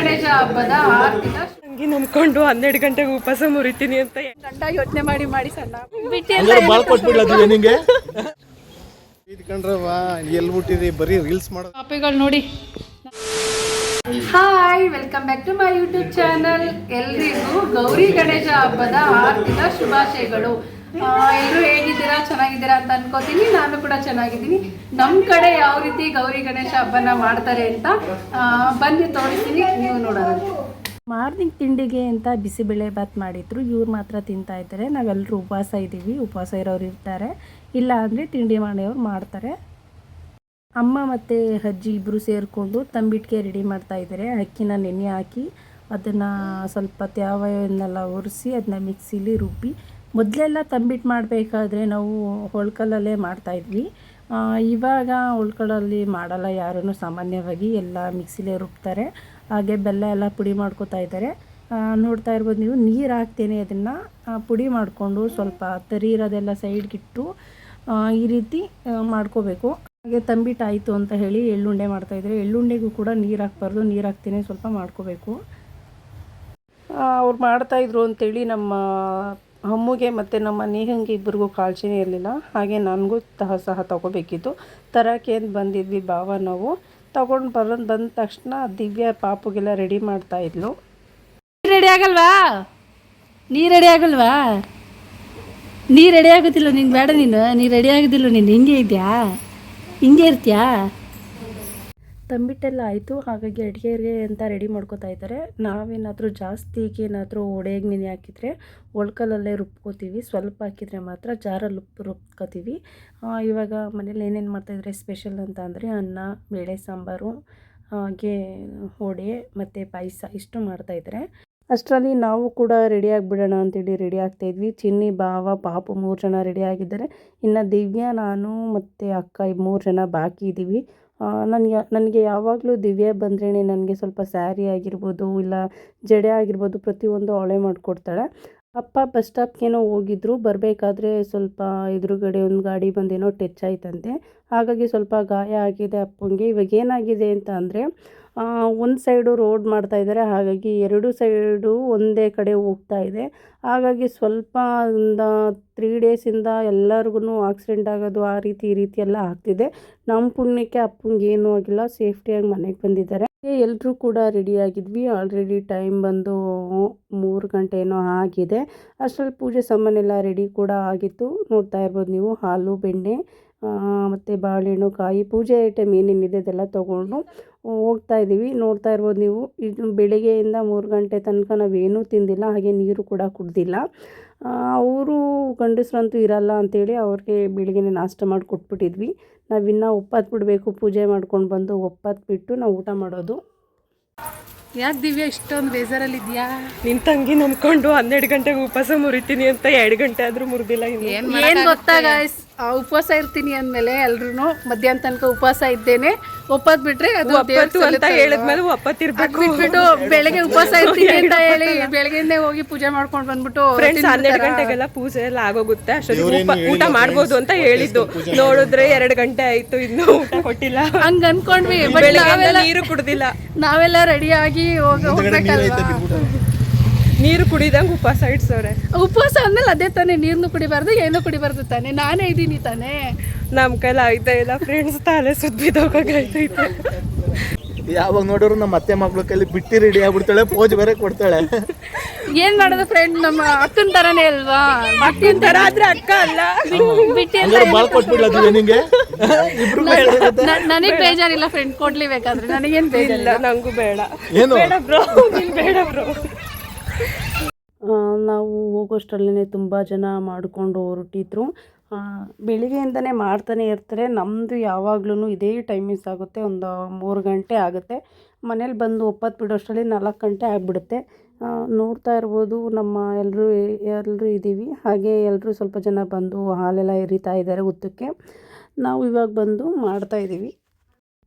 ಗಣೇಶ ಹಬ್ಬದ ಆರು ದಿನ ಹಂಗೆ ನಂಬ್ಕೊಂಡು ಹನ್ನೆರಡು ಗಂಟೆಗೆ ಉಪವಾಸ ಮುರಿತೀನಿ ಅಂತ ಗಂಡ ಯೋಚನೆ ಮಾಡಿ ಮಾಡಿ ಸಣ್ಣ. ಬಾಳ್ ನಿಂಗೆ? ಇದ್ಕೊಂಡ್ರವ ಎಲ್ಲಿ ಬರೀ ರೀಲ್ಸ್ ಮಾಡೋ. ಕಾಪಿಗಳು ನೋಡಿ. Hi welcome back to my YouTube channel. ಎಲ್ರಿಗೂ ಗೌರಿ ಗಣೇಶ ಹಬ್ಬದ ಆರ್ಥಿಕ ಶುಭಾಶಯಗಳು. ಎಲ್ಲರೂ ಹೇಗಿದ್ದೀರಾ? ಚೆನ್ನಾಗಿದ್ದೀರಾ ಅಂತ ಅನ್ಕೋತೀನಿ. ನಾನು ಕೂಡ ಚೆನ್ನಾಗಿದ್ದೀನಿ. ನಮ್ಮ ಕಡೆ ಯಾವ ರೀತಿ ಗೌರಿ ಗಣೇಶ ಹಬ್ಬನ ಮಾಡ್ತಾರೆ ಅಂತ ಬನ್ನಿ ತೋರಿಸ್ತೀನಿ. ನೀವು ನೋಡೋಣ. ಮಾರ್ನಿಂಗ್ ತಿಂಡಿಗೆ ಅಂತ ಬಿಸಿಬೇಳೆ ಬಾತ್ ಮಾಡಿದ್ರು. ಇವ್ರು ಮಾತ್ರ ತಿಂತಾ ಇದ್ದಾರೆ. ನಾವೆಲ್ಲರೂ ಉಪವಾಸ ಇದ್ದೀವಿ ಉಪವಾಸ ಇರೋರು ಇರ್ತಾರೆ. ಇಲ್ಲ ಅಂದರೆ ತಿಂಡಿ ಮಾಡೋರು ಮಾಡ್ತಾರೆ. ಅಮ್ಮ ಮತ್ತು ಅಜ್ಜಿ ಇಬ್ಬರು ಸೇರಿಕೊಂಡು ತಂಬಿಟ್ಟಿಗೆ ರೆಡಿ ಮಾಡ್ತಾ ಇದ್ದಾರೆ. ಅಕ್ಕಿನ ನೆನೆ ಹಾಕಿ, ಅದನ್ನು ಸ್ವಲ್ಪ ತ್ಯಾವನ್ನೆಲ್ಲ ಒರೆಸಿ ಅದನ್ನ ಮಿಕ್ಸಿಲಿ ರುಬ್ಬಿ ಮೊದಲೆಲ್ಲ ತಂಬಿಟ್ಟು ಮಾಡಬೇಕಾದ್ರೆ ನಾವು ಹೊಳ್ಕಲ್ಲಲ್ಲೇ ಮಾಡ್ತಾಯಿದ್ವಿ ಇವಾಗ ಹೊಳ್ಕಲ್ಲಲ್ಲಿ ಮಾಡಲ್ಲ ಯಾರೂ ಸಾಮಾನ್ಯವಾಗಿ, ಎಲ್ಲ ಮಿಕ್ಸಿಲೇ ರುಬ್ತಾರೆ. ಹಾಗೆ ಬೆಲ್ಲ ಎಲ್ಲ ಪುಡಿ ಮಾಡ್ಕೋತಾ ಇದ್ದಾರೆ. ನೋಡ್ತಾ ಇರ್ಬೋದು ನೀವು, ನೀರು ಹಾಕ್ತೇನೆ ಅದನ್ನು. ಪುಡಿ ಮಾಡಿಕೊಂಡು ಸ್ವಲ್ಪ ತರಿ ಇರೋದೆಲ್ಲ ಸೈಡ್ಗಿಟ್ಟು ಈ ರೀತಿ ಮಾಡ್ಕೋಬೇಕು. ಹಾಗೆ ತಂಬಿಟ್ಟು ಆಯಿತು ಅಂತ ಹೇಳಿ ಎಳ್ಳುಂಡೆ ಮಾಡ್ತಾಯಿದ್ರೆ ಎಳ್ಳುಂಡೆಗೂ ಕೂಡ ನೀರು ಹಾಕ್ಬಾರ್ದು. ನೀರು ಹಾಕ್ತೇನೆ, ಸ್ವಲ್ಪ ಮಾಡ್ಕೋಬೇಕು. ಅವ್ರು ಮಾಡ್ತಾಯಿದ್ರು ಅಂತೇಳಿ ನಮ್ಮ ಅಮ್ಮಗೆ ಮತ್ತು ನಮ್ಮ ನೇಹಂಗೆ ಇಬ್ಬರಿಗೂ ಕಾಳಜಿನೇ ಇರಲಿಲ್ಲ. ಹಾಗೆ ನನಗೂ ತಹ ಸಹ ತಗೋಬೇಕಿತ್ತು. ತರಕ್ಕೆ ಅಂತ ಬಂದಿದ್ವಿ ಭಾವ ನಾವು. ತಗೊಂಡು ಬರೋದು ಬಂದ ತಕ್ಷಣ ದಿವ್ಯ ಪಾಪುಗೆಲ್ಲ ರೆಡಿ ಮಾಡ್ತಾ ಇದ್ಲು. ರೆಡಿ ಆಗಲ್ವಾ? ನೀ ರೆಡಿ ಆಗಲ್ವಾ? ನೀ ರೆಡಿ ಆಗೋದಿಲ್ಲ ನಿಂಗೆ ಬೇಡ ನೀನು. ನೀ ರೆಡಿ ಆಗೋದಿಲ್ಲ ನೀನು. ಹಿಂಗೆ ಇದೆಯಾ? ಹಿಂಗೆ ಇರ್ತೀಯಾ? ತಂಬಿಟ್ಟೆಲ್ಲ ಆಯಿತು. ಹಾಗಾಗಿ ಅಡುಗೆಗೆ ಅಂತ ರೆಡಿ ಮಾಡ್ಕೋತಾ ಇದ್ದಾರೆ. ನಾವೇನಾದರೂ ಜಾಸ್ತಿ ಏನಾದರೂ ಒಡೆಗೆ ನೆನೆ ಹಾಕಿದರೆ ಒಳ್ಕಲಲ್ಲೇ ರುಬ್ಕೋತೀವಿ. ಸ್ವಲ್ಪ ಹಾಕಿದರೆ ಮಾತ್ರ ಜಾರಲ್ಲಿ ಉಪ್ಪು ರುಬ್ಕೋತೀವಿ. ಇವಾಗ ಮನೇಲಿ ಏನೇನು ಮಾಡ್ತಾಯಿದ್ರೆ ಸ್ಪೆಷಲ್ ಅಂತ ಅಂದರೆ ಅನ್ನ, ಬೇಳೆ, ಸಾಂಬಾರು ಹಾಗೆ ವಡೆ ಮತ್ತು ಪಾಯಸ ಇಷ್ಟು ಮಾಡ್ತಾಯಿದ್ದಾರೆ ಅಷ್ಟರಲ್ಲಿ ನಾವು ಕೂಡ ರೆಡಿ ಆಗಿಬಿಡೋಣ ಅಂತೇಳಿ ರೆಡಿ ಆಗ್ತಾಯಿದ್ವಿ ಚಿನ್ನಿ, ಭಾವ, ಪಾಪು ಮೂರು ಜನ ರೆಡಿ ಆಗಿದ್ದಾರೆ. ಇನ್ನು ದಿವ್ಯಾ, ನಾನು ಮತ್ತು ಅಕ್ಕ ಮೂರು ಜನ ಬಾಕಿ ಇದ್ದೀವಿ ನನಗೆ ನನಗೆ ಯಾವಾಗಲೂ ದಿವ್ಯ ಬಂದ್ರೇ ನನಗೆ ಸ್ವಲ್ಪ ಸ್ಯಾರಿ ಆಗಿರ್ಬೋದು, ಇಲ್ಲ ಜಡೆ ಆಗಿರ್ಬೋದು ಪ್ರತಿಯೊಂದು ಅವಳೇ ಮಾಡಿಕೊಡ್ತಾಳೆ. ಅಪ್ಪ ಬಸ್ ಸ್ಟಾಪ್ಗೇನೋ ಹೋಗಿದ್ರು, ಬರಬೇಕಾದ್ರೆ ಸ್ವಲ್ಪ ಎದುರುಗಡೆ ಒಂದು ಗಾಡಿ ಬಂದೇನೋ ಟಚ್ ಆಯ್ತಂತೆ. ಹಾಗಾಗಿ ಸ್ವಲ್ಪ ಗಾಯ ಆಗಿದೆ ಅಪ್ಪಂಗೆ. ಇವಾಗ ಏನಾಗಿದೆ ಅಂತ ಅಂದರೆ ಒಂದು ಸೈಡು ರೋಡ್ ಮಾಡ್ತಾ ಇದ್ದಾರೆ, ಹಾಗಾಗಿ ಎರಡು ಸೈಡು ಒಂದೇ ಕಡೆ ಹೋಗ್ತಾ ಇದೆ. ಹಾಗಾಗಿ ಸ್ವಲ್ಪ ಒಂದು ತ್ರೀ ಡೇಸಿಂದ ಎಲ್ಲರಿಗೂ ಆಕ್ಸಿಡೆಂಟ್ ಆಗೋದು ಆ ರೀತಿ ಈ ರೀತಿ ಎಲ್ಲ ಆಗ್ತಿದೆ. ನಮ್ಮ ಪುಣ್ಯಕ್ಕೆ ಅಪ್ಪಂಗೆ ಏನೂ ಆಗಿಲ್ಲ ಸೇಫ್ಟಿಯಾಗಿ ಮನೆಗೆ ಬಂದಿದ್ದಾರೆ. ಎಲ್ಲರೂ ಕೂಡ ರೆಡಿ ಆಗಿದ್ವಿ. ಆಲ್ರೆಡಿ ಟೈಮ್ ಬಂದು ಮೂರು ಗಂಟೆ ಏನೋ ಆಗಿದೆ. ಅಷ್ಟರಲ್ಲಿ ಪೂಜೆ ಸಾಮಾನೆಲ್ಲ ರೆಡಿ ಕೂಡ ಆಗಿತ್ತು. ನೋಡ್ತಾ ಇರ್ಬೋದು ನೀವು, ಹಾಲು, ಬೆಣ್ಣೆ ಮತ್ತು ಬಾಳೆಹಣ್ಣು ಕಾಯಿ ಪೂಜೆ ಐಟಮ್ ಏನೇನಿದೆ ಅದೆಲ್ಲ ತೊಗೊಂಡು ಹೋಗ್ತಾ ಇದ್ದೀವಿ ನೋಡ್ತಾ ಇರ್ಬೋದು ನೀವು ಇದು ಬೆಳಿಗ್ಗೆಯಿಂದ ಮೂರು ಗಂಟೆ ತನಕ ನಾವೇನೂ ತಿಂದಿಲ್ಲ ಹಾಗೆ ನೀರು ಕೂಡ ಕುಡ್ದಿಲ್ಲ. ಅವರು ಗಂಡಸ್ರಂತೂ ಇರಲ್ಲ ಅಂಥೇಳಿ ಅವ್ರಿಗೆ ಬೆಳಿಗ್ಗೆನೇ ನಾಷ್ಟ ಮಾಡಿ ಕೊಟ್ಬಿಟ್ಟಿದ್ವಿ. ನಾವಿನ್ನು ಒಪ್ಪತ್ತು ಬಿಡಬೇಕು ಪೂಜೆ ಮಾಡ್ಕೊಂಡು ಬಂದು ಒಪ್ಪತ್ತು ಬಿಟ್ಟು ನಾವು ಊಟ ಮಾಡೋದು. ಯಾಕೆ ದಿವ್ಯಾ ಇಷ್ಟೊಂದು ಬೇಜಾರಲ್ಲಿದ್ಯಾ ನಿನ್ ತಂಗಿ ನಂಬ್ಕೊಂಡು ಹನ್ನೆರಡು ಗಂಟೆಗೆ ಉಪವಾಸ ಮುರಿತೀನಿ ಅಂತ ಎರಡು ಗಂಟೆ ಆದ್ರೂ ಮುರಿದಿಲ್ಲ ಏನು ಏನ್ ಗೊತ್ತಾ ಗಾಯ್ಸ್ ಉಪವಾಸ ಇರ್ತೀನಿ ಅಂದಮೇಲೆ ಎಲ್ರು ಮಧ್ಯಾಹ್ನ ತನಕ ಉಪವಾಸ ಇದ್ದೇನೆ. ಒಪ್ಪತ್ ಬಿಟ್ರೆ ಅದು ಅಂತ. ಹೇಳಿದ್ಮೇಲೆ ಒಪ್ಪತ್ತಿರ್ಬೇಕು ಬಿಟ್ಬಿಟ್ಟು ಬೆಳಗ್ಗೆ ಉಪವಾಸ ಇರ್ತೀನಿ ಅಂತ ಹೇಳಿ ಬೆಳಗ್ಗೆ ಹೋಗಿ ಪೂಜೆ ಮಾಡ್ಕೊಂಡು ಬಂದ್ಬಿಟ್ಟು ಫ್ರೆಂಡ್ಸ್ ಹನ್ನೆರಡು ಗಂಟೆಗೆಲ್ಲ ಪೂಜೆ ಎಲ್ಲ ಆಗೋಗುತ್ತೆ. ಅಷ್ಟೊಂದು ಊಟ ಮಾಡ್ಬೋದು ಅಂತ ಹೇಳಿದ್ದು. ನೋಡಿದ್ರೆ ಎರಡು ಗಂಟೆ ಆಯ್ತು ಇನ್ನು ಊಟ ಕೊಟ್ಟಿಲ್ಲ. ಹಂಗ ಅನ್ಕೊಂಡ್ವಿ ನೀರು ಕುಡ್ದಿಲ್ಲ. ನಾವೆಲ್ಲ ರೆಡಿಯಾಗಿ ಹೋಗ ಹೋಗ್ಬೇಕಲ್ವಾ? ನೀರು ಕುಡಿದಂಗೆ ಉಪವಾಸ ಇಡ್ಸವ್ರೆ. ಉಪವಾಸ ಅಂದ್ಮೇಲೆ ಅದೇ ತಾನೇ ನೀರ್ನು ಕುಡಿಬಾರ್ದು ಏನು ಕುಡಿಬಾರ್ದು ತಾನೇ. ನಾನೇ ಇದ್ದೀನಿ ತಾನೇ. ನಮ್ಮ ಕೈಲಿ ಆಯ್ತಾ ಇಲ್ಲ ಫ್ರೆಂಡ್ಸ್ ತಲೆ ಸುತ್ತ ಬಿದ್ದೋಗಾಯ್ತೈತೆ ಯಾವಾಗ ನೋಡಿದ್ರು ನಮ್ಮ ಅತ್ತೆ ಮಕ್ಳು ಕೈಲಿ ಬಿಟ್ಟಿ ರೆಡಿ ಆಗ್ಬಿಡ್ತಾಳೆ ಪೋಜ್ ಬೇರೆ ಕೊಡ್ತಾಳೆ. ಏನ್ ಮಾಡೋದು ಫ್ರೆಂಡ್ ನಮ್ಮ ಅಕ್ಕನ ತರನೇ ಅಲ್ವಾ? ಅಕ್ಕನ ತರ ಆದ್ರೆ ಅಕ್ಕ ಅಲ್ಲ. ಬಿಟ್ಟಿ ಅಂತ ಹಂಗಾರೆ ಬಾಳ್ ಕೊಟ್ಬಿಡ್ಲತ್ತೀವಿ ನಿಂಗೆ? ಇಬ್ರು ನನಗೆ ಬೇಜಾರಿಲ್ಲ ಫ್ರೆಂಡ್ ಕೊಡ್ಲಿ ಬೇಕಾದ್ರೆ. ನನಗೇನ್ ಬೇಜಾರಿಲ್ಲ. ಇಲ್ಲ ನಂಗೂ ಬೇಡ. ಏನು? ಬೇಡ ಬ್ರೋ ಬೇಡ ಬ್ರೋ. ನಾವು ಹೋಗೋಷ್ಟರಲ್ಲೇ ತುಂಬ ಜನ ಮಾಡಿಕೊಂಡು ಹೊರಟಿದ್ರು. ಬೆಳಿಗ್ಗೆಯಿಂದನೇ ಮಾಡ್ತಾನೆ ಇರ್ತಾರೆ. ನಮ್ಮದು ಯಾವಾಗ್ಲೂ ಇದೇ ಟೈಮಿಂಗ್ಸ್ ಆಗುತ್ತೆ. ಒಂದು ಮೂರು ಗಂಟೆ ಆಗುತ್ತೆ. ಮನೇಲಿ ಬಂದು ಒಪ್ಪತ್ತು ಬಿಡೋಷ್ಟರಲ್ಲಿ ನಾಲ್ಕು ಗಂಟೆ ಆಗಿಬಿಡುತ್ತೆ. ನೋಡ್ತಾ ಇರ್ಬೋದು ನಮ್ಮ ಎಲ್ಲರೂ ಎಲ್ಲರೂ ಇದ್ದೀವಿ ಹಾಗೆ ಎಲ್ಲರೂ ಸ್ವಲ್ಪ ಜನ ಬಂದು ಹಾಲೆಲ್ಲ ಎರಿತಾ ಇದ್ದಾರೆ ಉತ್ತಕ್ಕೆ ನಾವು ಇವಾಗ ಬಂದು ಮಾಡ್ತಾ ಇದ್ದೀವಿ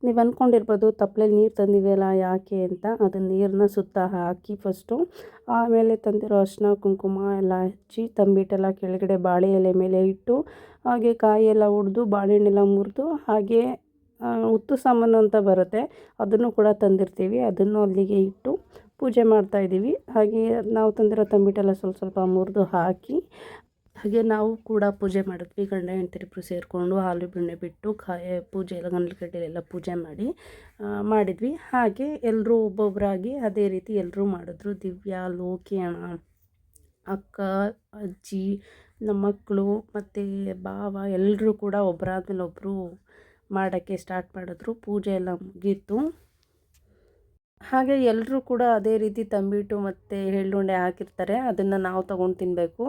ನೀವು ಅಂದ್ಕೊಂಡಿರ್ಬೋದು ತಪ್ಪಲೆಲಿ ನೀರು ತಂದಿವೆಯಲ್ಲ ಯಾಕೆ ಅಂತ. ಅದನ್ನ ನೀರನ್ನ ಸುತ್ತ ಹಾಕಿ ಫಸ್ಟು ಆಮೇಲೆ ತಂದಿರೋ ಅರಿಶಿನ, ಕುಂಕುಮ ಎಲ್ಲ ಹಚ್ಚಿ ತಂಬಿಟ್ಟೆಲ್ಲ ಕೆಳಗಡೆ ಬಾಳೆ ಎಲೆ ಮೇಲೆ ಇಟ್ಟು, ಹಾಗೆ ಕಾಯಿ ಎಲ್ಲ ಒಡೆದು ಬಾಳೆಹಣ್ಣೆಲ್ಲ ಮುರಿದು, ಹಾಗೆ ಉತ್ತು ಸಾಮಾನು ಅಂತ ಬರುತ್ತೆ. ಅದನ್ನು ಕೂಡ ತಂದಿರ್ತೀವಿ. ಅದನ್ನು ಅಲ್ಲಿಗೆ ಇಟ್ಟು ಪೂಜೆ ಮಾಡ್ತಾ ಇದ್ದೀವಿ ಹಾಗೆ ನಾವು ತಂದಿರೋ ತಂಬಿಟ್ಟೆಲ್ಲ ಸ್ವಲ್ಪ ಸ್ವಲ್ಪ ಮುರಿದು ಹಾಕಿ ಹಾಗೆ ನಾವು ಕೂಡ ಪೂಜೆ ಮಾಡಿದ್ವಿ. ಗಂಡ ಹೆಂಡತಿರಿಬ್ರು ಸೇರಿಕೊಂಡು ಹಾಲು, ಬೆಣ್ಣೆ ಬಿಟ್ಟು ಕಾಯಿ, ಪೂಜೆ ಎಲ್ಲ ಗಂಡಲ ಎಲ್ಲ ಪೂಜೆ ಮಾಡಿ ಮಾಡಿದ್ವಿ. ಹಾಗೆ ಎಲ್ಲರೂ ಒಬ್ಬೊಬ್ಬರಾಗಿ ಅದೇ ರೀತಿ ಎಲ್ಲರೂ ಮಾಡಿದ್ರು. ದಿವ್ಯಾ ಲೋಕಿ ಅಣ್ಣ ಅಕ್ಕ, ಅಜ್ಜಿ, ನಮ್ಮ ಮಕ್ಕಳು ಮತ್ತು ಭಾವ ಎಲ್ಲರೂ ಕೂಡ ಒಬ್ಬರಾದ್ಮೇಲೆ ಒಬ್ಬರು ಮಾಡೋಕ್ಕೆ ಸ್ಟಾರ್ಟ್ ಮಾಡಿದ್ರು. ಪೂಜೆ ಎಲ್ಲ ಮುಗೀತು. ಹಾಗೆ ಎಲ್ಲರೂ ಕೂಡ ಅದೇ ರೀತಿ ತಂಬಿಟ್ಟು ಮತ್ತು ಎಳ್ಳುಂಡೆ ಹಾಕಿರ್ತಾರೆ. ಅದನ್ನು ನಾವು ತೊಗೊಂಡು ತಿನ್ನಬೇಕು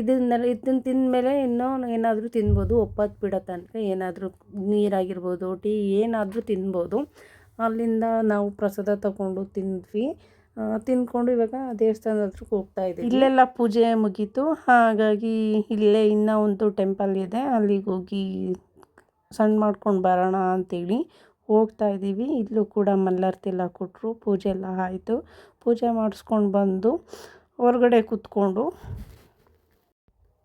ಇದನ್ನೆಲ್ಲ ಇದನ್ನ ತಿಂದಮೇಲೆ ಇನ್ನೂ ಏನಾದರೂ ತಿನ್ಬೋದು. ಒಪ್ಪತ್ತು ಬಿಡೋ ತನಕ ಏನಾದರೂ ನೀರಾಗಿರ್ಬೋದು, ಟೀ ಏನಾದರೂ ತಿನ್ಬೋದು. ಅಲ್ಲಿಂದ ನಾವು ಪ್ರಸಾದ ತಗೊಂಡು ತಿಂದ್ವಿ. ತಿಂದ್ಕೊಂಡು ಇವಾಗ ದೇವಸ್ಥಾನದ ಹತ್ರಕ್ಕೆ ಹೋಗ್ತಾ ಇದ್ದೀವಿ. ಇಲ್ಲೆಲ್ಲ ಪೂಜೆ ಮುಗೀತು. ಹಾಗಾಗಿ ಇಲ್ಲೇ ಇನ್ನೂ ಒಂದು ಟೆಂಪಲ್ ಇದೆ. ಅಲ್ಲಿಗೆ ಹೋಗಿ ಸಣ್ಣ ಮಾಡ್ಕೊಂಡು ಬರೋಣ ಅಂತೇಳಿ ಹೋಗ್ತಾ ಇದ್ದೀವಿ. ಇಲ್ಲೂ ಕೂಡ ಮಲ್ಲರ್ತಿಲ್ಲ ಕೊಟ್ಟರು ಪೂಜೆ ಎಲ್ಲ ಆಯಿತು. ಪೂಜೆ ಮಾಡಿಸ್ಕೊಂಡು ಬಂದು ಹೊರಗಡೆ ಕೂತ್ಕೊಂಡು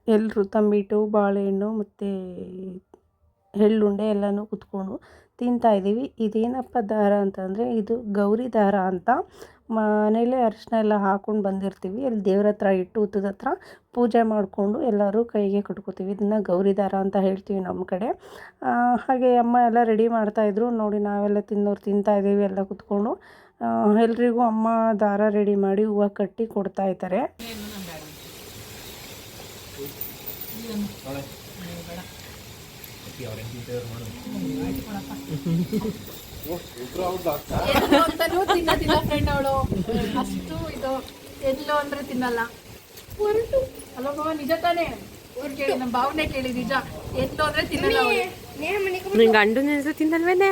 ಎಲ್ಲರೂ ತಂಬಿಟ್ಟು, ಬಾಳೆಹಣ್ಣು ಮತ್ತು ಎಳ್ಳುಂಡೆ ಎಲ್ಲನೂ ಕೂತ್ಕೊಂಡು ತಿಂತಾ ಇದ್ದೀವಿ. ಇದೇನಪ್ಪ ದಾರ ಅಂತಂದರೆ ಇದು ಗೌರಿ ದಾರ ಅಂತ ಮನೇಲೇ ಅರಿಶಿನ ಎಲ್ಲ ಹಾಕ್ಕೊಂಡು ಬಂದಿರ್ತೀವಿ. ಅಲ್ಲಿ ದೇವ್ರ ಹತ್ರ ಇಟ್ಟು ಹುತ್ತದ ಹತ್ರ ಪೂಜೆ ಮಾಡಿಕೊಂಡು ಎಲ್ಲರೂ ಕೈಗೆ ಕಟ್ಕೋತೀವಿ. ಇದನ್ನು ಗೌರಿ ದಾರ ಅಂತ ಹೇಳ್ತೀವಿ ನಮ್ಮ ಕಡೆ. ಹಾಗೆ ಅಮ್ಮ ಎಲ್ಲ ರೆಡಿ ಮಾಡ್ತಾಯಿದ್ರು ನೋಡಿ ನಾವೆಲ್ಲ ತಿನ್ನೋರು ತಿಂತಾಯಿದ್ದೀವಿ ಎಲ್ಲ ಕುತ್ಕೊಂಡು. ಎಲ್ರಿಗೂ ಅಮ್ಮ ದಾರ ರೆಡಿ ಮಾಡಿ ಹೂವು ಕಟ್ಟಿ ಕೊಡ್ತಾ ತಿನ್ನೋದಿಲ್ಲ ಫ್ರೆಂಡ್ ಅವಳು. ಅಷ್ಟು ಇದು ಎಲ್ಲೋ ಅಂದ್ರೆ ತಿನ್ನಲ್ಲ. ಹೊರಟು. ಅಲ್ಲ ಮಾವ ನಿಜ ತಾನೇ? ಅವ್ರು ಕೇಳಿ ನಮ್ಮ ಭಾವನೆ ಕೇಳಿ ನಿಜ. ಎಲ್ಲೋ ಅಂದ್ರೆ ತಿನ್ನಲ್ಲ ಅವಳು. ನಿನ್ ಗಂಡು ತಿನ್ನಲ್ಲ ತಿನ್ನಲ್ವೇನೆ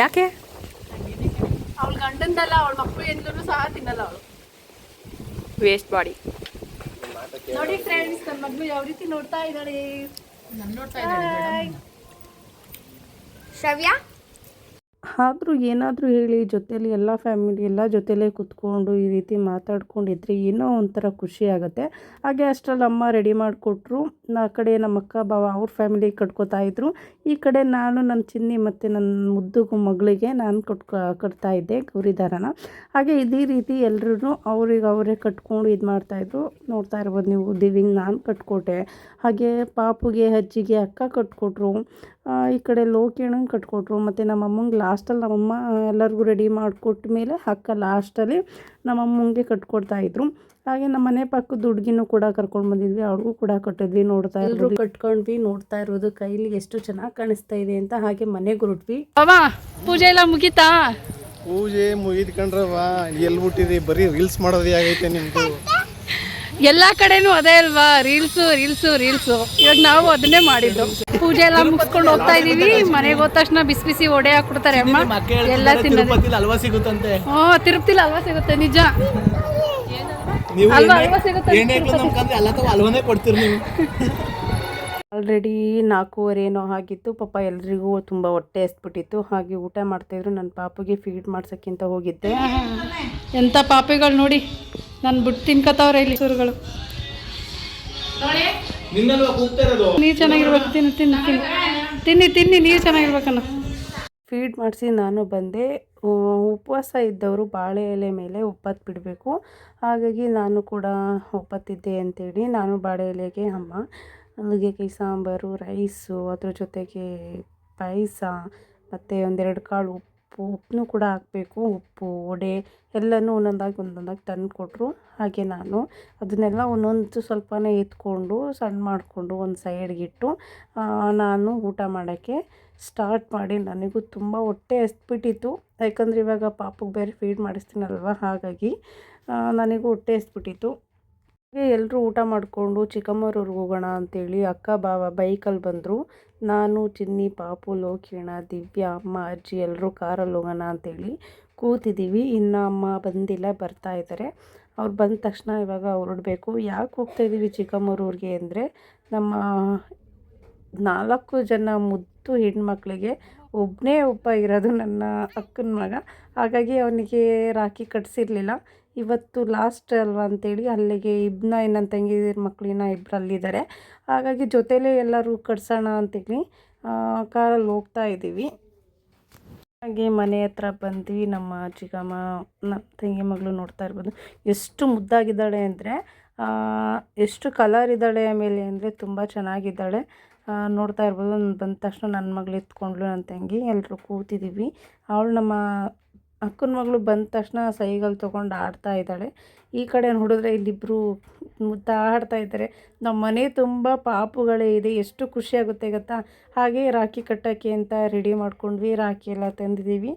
ಯಾಕೆ? ಅವಳ ಗಂಡಂದಲ್ಲ ಅವಳ ಮಕ್ಕಳು ಎಂದ್ರು ಸಹ ತಿನ್ನಲ್ಲ ಅವಳು. ವೇಸ್ಟ್ ಬಾಡಿ ನೋಡಿ ಫ್ರೆಂಡ್ಸ್ ನನ್ನ ಮಗಳು ಯಾವ ರೀತಿ ನೋಡ್ತಾ ಇದ್ದಾಳೆ? ನನ್ನ ನೋಡ್ತಾ ಇದ್ದಾಳೆ ಶ್ರವ್ಯ? ಆದರೂ ಏನಾದರೂ ಹೇಳಿ, ಜೊತೇಲಿ ಎಲ್ಲ ಫ್ಯಾಮಿಲಿ ಎಲ್ಲ ಜೊತೆಲೇ ಕೂತ್ಕೊಂಡು ಈ ರೀತಿ ಮಾತಾಡ್ಕೊಂಡಿದ್ರೆ ಏನೋ ಒಂಥರ ಖುಷಿ ಆಗುತ್ತೆ. ಹಾಗೆ ಅಷ್ಟರಲ್ಲಿ ಅಮ್ಮ ರೆಡಿ ಮಾಡಿಕೊಟ್ರು. ಆ ಕಡೆ ನಮ್ಮ ಅಕ್ಕ ಬಾವ ಅವ್ರ ಫ್ಯಾಮಿಲಿ ಕಟ್ಕೋತಾ ಇದ್ರು. ಈ ಕಡೆ ನಾನು ನನ್ನ ಚಿನ್ನಿ ಮತ್ತು ನನ್ನ ಮುದ್ದು ಮಗಳಿಗೆ ನಾನು ಕಟ್ಕೊ ಕಟ್ತಾಯಿದ್ದೆ ಗೌರಿ ದಾರನ ಹಾಗೆ ಇದೇ ರೀತಿ ಎಲ್ಲರೂ ಅವ್ರಿಗೆ ಅವರೇ ಕಟ್ಕೊಂಡು ಇದು ಮಾಡ್ತಾಯಿದ್ರು ನೋಡ್ತಾ ಇರ್ಬೋದು ನೀವು, ದಿವಿಂಗ್ ನಾನು ಕಟ್ಕೊಟ್ಟೆ. ಹಾಗೆ ಪಾಪುಗೆ, ಅಜ್ಜಿಗೆ ಅಕ್ಕ ಕಟ್ಕೊಟ್ರು. ಈ ಕಡೆ ಲೋಕಿಯಣ್ಣಂಗೆ ಕಟ್ಕೊಟ್ರು ಮತ್ತು ನಮ್ಮ ಅಮ್ಮಂಗೆ ಲಾಸ್ಟಲ್ಲಿ ನಮ್ಮಮ್ಮ ಎಲ್ಲರಿಗೂ ರೆಡಿ ಮಾಡಿಕೊಟ್ಟ ಮೇಲೆ ಅಕ್ಕ ಲಾಸ್ಟಲ್ಲಿ ನಮ್ಮ ಅಮ್ಮಂಗೆ ಕಟ್ಕೊಡ್ತಾ ಇದ್ರು. ಹಾಗೆ ನಮ್ಮ ಮನೆ ಪಕ್ಕದ ಹುಡುಗಿನೂ ಕೂಡ ಕರ್ಕೊಂಡು ಬಂದಿದ್ವಿ ಅವ್ರಿಗೂ ಕೂಡ ಕಟ್ಟಿದ್ವಿ ನೋಡ್ತಾ ಇರೋದು. ಕಟ್ಕೊಂಡ್ವಿ ನೋಡ್ತಾ ಇರೋದು ಕೈಲಿ ಎಷ್ಟು ಚೆನ್ನಾಗಿ ಕಾಣಿಸ್ತಾ ಇದೆ ಅಂತ ಹಾಗೆ ಮನೆಗೆ ಹೊರಟ್ವಿ. ಅವ ಪೂಜೆ ಎಲ್ಲ ಮುಗೀತಾ? ಪೂಜೆ ಮುಗಿದ್ಕೊಂಡ್ರವ ಎಲ್ಲಿ ಬಿಟ್ಟಿರಿ ಬರೀ ರೀಲ್ಸ್ ಮಾಡೋದೇ ಆಗೈತೆ ನಿಮ್ದು. ಎಲ್ಲಾ ಕಡೆನೂ ಅದೇ ಅಲ್ವಾ? Reels reels reels. ಇವಾಗ ನಾವು ಅದನ್ನೇ ಮಾಡಿದ್ದು. ಪೂಜೆ ಎಲ್ಲ ಮುಗಿಸ್ಕೊಂಡು ಹೋಗ್ತಾ ಇದೀವಿ. ಮನೆಗೆ ಹೋದ ತಕ್ಷಣ ಬಿಸಿ ಬಿಸಿ ಒಡೆ ಹಾಕ್ಬಿಡ್ತಾರೆ ಅಮ್ಮ. ಎಲ್ಲ ತಿನ್ನೋದು. ತಿರುಪತಿಲಿ ಹಲ್ವಾ ಸಿಗುತ್ತಂತೆ. ಹ್ಞೂ ತಿರುಪ್ತಿಲ್ಲ ಅಲ್ವಾ ಸಿಗುತ್ತೆ ನಿಜ. ನೀವು ಅಲ್ವಾ ಅಲ್ವಾ ಸಿಗುತ್ತೆ ಏನೇ ನಮ್ಕಂದ್ರೆ ಎಲ್ಲ ತಗೋ ಹಲ್ವಾನೇ ಕೊಡ್ತೀರಿ ನೀವು? ಆಲ್ರೆಡಿ ನಾಲ್ಕೂವರೆ ಏನೋ ಆಗಿತ್ತು. ಪಾಪ ಎಲ್ರಿಗೂ ತುಂಬ ಹೊಟ್ಟೆ ಎಸ್ಬಿಟ್ಟಿತ್ತು. ಹಾಗೆ ಊಟ ಮಾಡ್ತಾಯಿದ್ರು ನನ್ನ ಪಾಪಗೆ ಫೀಡ್ ಮಾಡ್ಸೋಕ್ಕಿಂತ ಹೋಗಿದ್ದೆ. ಎಂಥ ಪಾಪಿಗಳು ನೋಡಿ. ನಾನು ಬಿಟ್ಟು ತಿನ್ಕೋತಾವ್ರೆ ಇಲ್ಲಿ ಸುರುಗಳು ನೀರು ಚೆನ್ನಾಗಿರ್ಬೇಕು ತಿನ್ನು ತಿನ್ನು ತಿನ್ನು. ತಿನ್ನಿ ತಿನ್ನಿ ನೀರು ಚೆನ್ನಾಗಿರ್ಬೇಕನ್ನ. ಫೀಡ್ ಮಾಡಿಸಿ ನಾನು ಬಂದೆ. ಉಪವಾಸ ಇದ್ದವರು ಬಾಳೆ ಎಲೆ ಮೇಲೆ ಉಪ್ಪತ್ತು ಬಿಡಬೇಕು. ಹಾಗಾಗಿ ನಾನು ಕೂಡ ಒಪ್ಪತ್ತಿದ್ದೆ ಅಂತೇಳಿ ನಾನು ಬಾಳೆ ಎಲೆಗೆ ಅಮ್ಮ ನುಗ್ಗೆಕಾಯಿ ಸಾಂಬಾರು ರೈಸು ಅದ್ರ ಜೊತೆಗೆ ಪಾಯಸ ಮತ್ತು ಒಂದೆರಡು ಕಾಳು ಉಪ್ಪು, ಉಪ್ಪನ್ನು ಕೂಡ ಹಾಕಬೇಕು. ಉಪ್ಪು, ವಡೆ ಎಲ್ಲನೂ ಒಂದೊಂದಾಗಿ ಒಂದೊಂದಾಗಿ ತಂದು ಕೊಟ್ಟರು ಹಾಗೆ ನಾನು ಅದನ್ನೆಲ್ಲ ಒಂದೊಂದು ಸ್ವಲ್ಪನೇ ಎತ್ಕೊಂಡು, ಸಣ್ಣ ಮಾಡಿಕೊಂಡು ಒಂದು ಸೈಡ್ಗಿಟ್ಟು ನಾನು ಊಟ ಮಾಡೋಕ್ಕೆ ಸ್ಟಾರ್ಟ್ ಮಾಡಿ ನನಗೂ ತುಂಬ ಹೊಟ್ಟೆ ಎಸ್ಬಿಟ್ಟಿತ್ತು. ಯಾಕಂದರೆ ಇವಾಗ ಪಾಪಗೆ ಬೇರೆ ಫೀಡ್ ಮಾಡಿಸ್ತೀನಲ್ವ? ಹಾಗಾಗಿ ನನಗೂ ಹೊಟ್ಟೆ ಎಸ್ಬಿಟ್ಟಿತ್ತು. ಎಲ್ಲರೂ ಊಟ ಮಾಡಿಕೊಂಡು ಚಿಕ್ಕಮ್ಮರವ್ರಿಗೆ ಹೋಗೋಣ ಅಂತೇಳಿ ಅಕ್ಕ, ಬಾವ ಬೈಕಲ್ಲಿ ಬಂದರು. ನಾನು, ಚಿನ್ನಿ, ಪಾಪು, ಲೋಕಿಣ, ದಿವ್ಯಾ, ಅಮ್ಮ, ಅಜ್ಜಿ ಎಲ್ಲರೂ ಕಾರಲ್ಲಿ ಹೋಗೋಣ ಅಂತೇಳಿ ಕೂತಿದ್ದೀವಿ. ಇನ್ನು ಅಮ್ಮ ಬಂದಿಲ್ಲ, ಬರ್ತಾ ಇದ್ದಾರೆ. ಅವ್ರು ಬಂದ ತಕ್ಷಣ ಇವಾಗ ಹೊರಡಬೇಕು. ಯಾಕೆ ಹೋಗ್ತಾ ಇದ್ದೀವಿ ಚಿಕ್ಕಮ್ಮರೂರಿಗೆ ಅಂದರೆ ನಮ್ಮ ನಾಲ್ಕು ಜನ ಮುದ್ದು ಹೆಣ್ಮಕ್ಳಿಗೆ ಒಬ್ಬನೇ ಒಬ್ಬ ಇರೋದು ನನ್ನ ಅಕ್ಕನ ಮಗ. ಹಾಗಾಗಿ ಅವನಿಗೆ ರಾಖಿ ಕಟ್ಟಿಸಿರ್ಲಿಲ್ಲ ಇವತ್ತು ಲಾಸ್ಟ್ ಅಲ್ವಾ ಅಂತೇಳಿ ಅಲ್ಲಿಗೆ ಇಬ್ಬನ ನನ್ನ ತಂಗಿ ಮಕ್ಕಳಿನ ಇಬ್ಬರು ಅಲ್ಲಿದ್ದಾರೆ ಹಾಗಾಗಿ ಜೊತೆಲೇ ಎಲ್ಲರೂ ಕಟ್ಸೋಣ ಅಂತೇಳಿ ಕಾರಲ್ಲಿ ಹೋಗ್ತಾ ಇದ್ದೀವಿ. ಹಾಗೆ ಮನೆ ಹತ್ರ ಬಂದ್ವಿ, ನಮ್ಮ ಚಿಕ್ಕಮ್ಮ ನಮ್ಮ ತಂಗಿ ಮಗಳು ನೋಡ್ತಾ ಇರ್ಬೋದು. ಎಷ್ಟು ಮುದ್ದಾಗಿದ್ದಾಳೆ ಅಂದರೆ ಎಷ್ಟು ಕಲರ್ ಇದ್ದಾಳೆ ಆಮೇಲೆ ಅಂದರೆ ತುಂಬ ಚೆನ್ನಾಗಿದ್ದಾಳೆ. ನೋಡ್ತಾ ಇರ್ಬೋದು. ಬಂದ ತಕ್ಷಣ ನನ್ನ ಮಗಳು ಎತ್ಕೊಂಡ್ಳು ನನ್ನ ತಂಗಿ. ಎಲ್ಲರೂ ಕೂತಿದ್ದೀವಿ ಅವಳು ನಮ್ಮ ಅಕ್ಕನ ಮಗಳು ಬಂದ ತಕ್ಷಣ ಸೈಗಲ್ ತೊಗೊಂಡು ಆಡ್ತಾ ಇದ್ದಾಳೆ. ಈ ಕಡೆ ನೋಡಿದ್ರೆ ಇಲ್ಲಿಬ್ಬರು ಮುದ್ದಾಡ್ತಾ ಇದ್ದಾರೆ. ನಮ್ಮ ಮನೆ ತುಂಬ ಪಾಪುಗಳೇ ಇದೆ. ಎಷ್ಟು ಖುಷಿಯಾಗುತ್ತೆ ಗೊತ್ತಾ? ಹಾಗೆ ರಾಖಿ ಕಟ್ಟೋಕ್ಕೆ ಅಂತ ರೆಡಿ ಮಾಡ್ಕೊಂಡ್ವಿ. ರಾಖಿ ಎಲ್ಲ ತಂದಿದ್ದೀವಿ.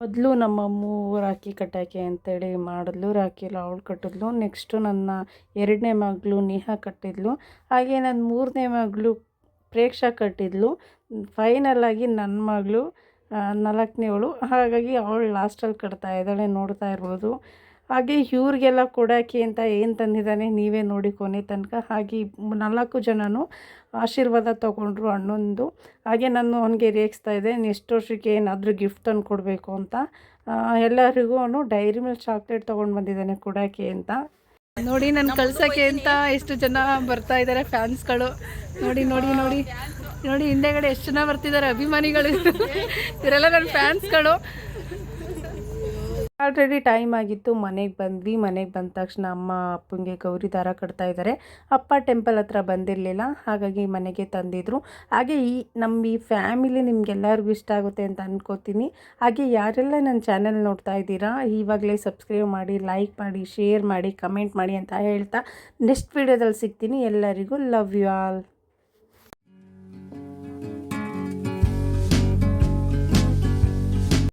ಮೊದಲು ನಮ್ಮಮ್ಮು ರಾಖಿ ಕಟ್ಟೋಕ್ಕೆ ಅಂತೇಳಿ ಮಾಡಿದ್ಲು. ರಾಖಿ ಎಲ್ಲ ಅವಳು ಕಟ್ಟಿದ್ಲು. ನೆಕ್ಸ್ಟು ನನ್ನ ಎರಡನೇ ಮಗಳು ನೇಹಾ ಕಟ್ಟಿದ್ಲು. ಹಾಗೆ ನನ್ನ ಮೂರನೇ ಮಗಳು ಪ್ರೇಕ್ಷಾ ಕಟ್ಟಿದ್ಲು. ಫೈನಲ್ ಆಗಿ ನನ್ನ ಮಗಳು ನಾಲ್ಕನೇವಳು. ಹಾಗಾಗಿ ಅವಳು ಲಾಸ್ಟಲ್ಲಿ ಕಟ್ತಾ ಇದ್ದಾಳೆ, ನೋಡ್ತಾ ಇರ್ಬೋದು. ಹಾಗೆ ಇವ್ರಿಗೆಲ್ಲ ಕೊಡೋಕ್ಕೆ ಅಂತ ಏನು ತಂದಿದ್ದಾನೆ, ನೀವೇ ನೋಡಿ ಕೊನೆ ತನಕ. ಹಾಗೆ ನಾಲ್ಕು ಜನನು ಆಶೀರ್ವಾದ ತೊಗೊಂಡ್ರು ಅಣ್ಣಂದು. ಹಾಗೆ ನಾನು ಅವನಿಗೆ ರೇಗಿಸ್ತಾ ಇದ್ದೆ ನೆಕ್ಸ್ಟ್ ವರ್ಷಕ್ಕೆ ಏನಾದರೂ ಗಿಫ್ಟ್ ತಂದು ಕೊಡಬೇಕು ಅಂತ. ಎಲ್ಲರಿಗೂ ಅವನು ಡೈರಿ ಮಿಲ್ಕ್ ಚಾಕ್ಲೇಟ್ ತೊಗೊಂಡು ಬಂದಿದ್ದಾನೆ ಕೊಡೋಕ್ಕೆ ಅಂತ. ನೋಡಿ, ನಾನು ಕಳ್ಸೋಕ್ಕೆ ಅಂತ ಎಷ್ಟು ಜನ ಬರ್ತಾ ಇದ್ದಾರೆ ಫ್ಯಾನ್ಸ್ಗಳು ನೋಡಿ ನೋಡಿ ನೋಡಿ. ನೋಡಿ, ಹಿಂದೆಗಡೆ ಎಷ್ಟು ಜನ ಬರ್ತಿದ್ದಾರೆ, ಅಭಿಮಾನಿಗಳು. ಇವರೆಲ್ಲ ನನ್ನ ಫ್ಯಾನ್ಸ್ಗಳು. ಆಲ್ರೆಡಿ ಟೈಮ್ ಆಗಿತ್ತು, ಮನೆಗೆ ಬಂದ್ವಿ. ಮನೆಗೆ ಬಂದ ತಕ್ಷಣ ಅಮ್ಮ ಅಪ್ಪಂಗೆ ಗೌರಿ ದಾರ ಕಟ್ತಾ ಇದ್ದಾರೆ ಅಪ್ಪ ಟೆಂಪಲ್ ಹತ್ರ ಬಂದಿರಲಿಲ್ಲ, ಹಾಗಾಗಿ ಮನೆಗೆ ತಂದಿದ್ರು. ಹಾಗೆ ಈ ನಮ್ಮ ಈ ಫ್ಯಾಮಿಲಿ ನಿಮ್ಗೆಲ್ಲರಿಗೂ ಇಷ್ಟ ಆಗುತ್ತೆ ಅಂತ ಅನ್ಕೋತೀನಿ. ಹಾಗೆ ಯಾರೆಲ್ಲ ನನ್ನ ಚಾನೆಲ್ ನೋಡ್ತಾ ಇದ್ದೀರಾ, ಈವಾಗಲೇ ಸಬ್ಸ್ಕ್ರೈಬ್ ಮಾಡಿ ಲೈಕ್ ಮಾಡಿ ಶೇರ್ ಮಾಡಿ ಕಮೆಂಟ್ ಮಾಡಿ ಅಂತ ಹೇಳ್ತಾ ನೆಕ್ಸ್ಟ್ ವೀಡಿಯೋದಲ್ಲಿ ಸಿಗ್ತೀನಿ. ಎಲ್ಲರಿಗೂ ಲವ್ ಯು ಆಲ್